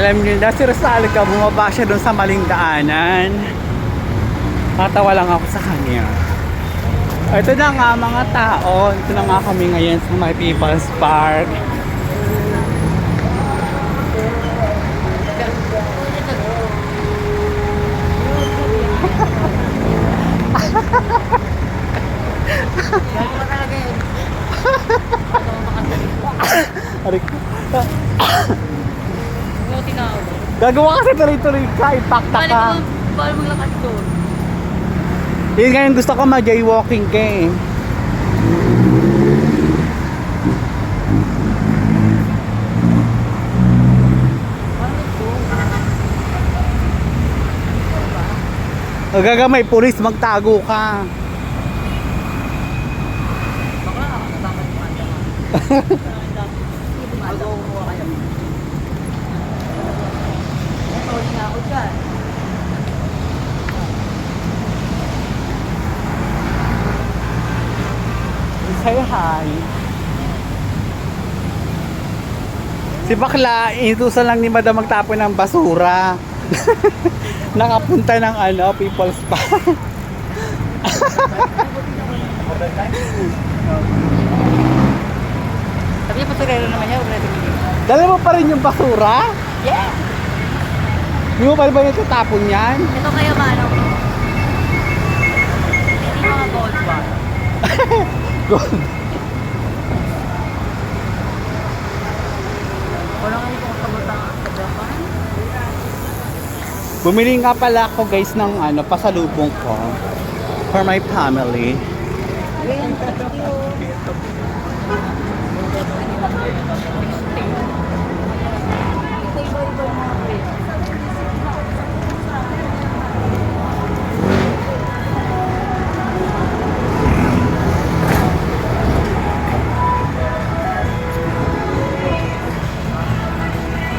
alam niyo na si Rosalga bumaba siya doon sa maling daanan. Natawa lang ako sa kanya. Ito na nga mga tao. Ito na nga kami ngayon sa My People's Park. Aray ko. Yung tinawag. Gagawa kasi tuloy-tuloy ka, impacta ka. balik mo lakad doon. Yun ngayon gusto ko ma-jaywalking ka eh. Agaga may pulis, magtago ka. Baka, bakit mo anda mo? Magawa mo kayo. Ito, hindi na ako dyan. Say hi. Si Bakla, inutusan lang ni Madam magtapon ng basura. Nakapunta ng ano, People's Park. Sabi niya, pasurero naman niya, yun. Dala mo pa rin yung basura? Yeah! Hindi mo pa rin ba yung tatapon yan? Ito kayo ba, ano? Hindi mga gold bar. Wala nga yung kabataan sa Japan. Bumili nga pala ako guys ng ano, pasalubong ko for my family. Ayan, thank you.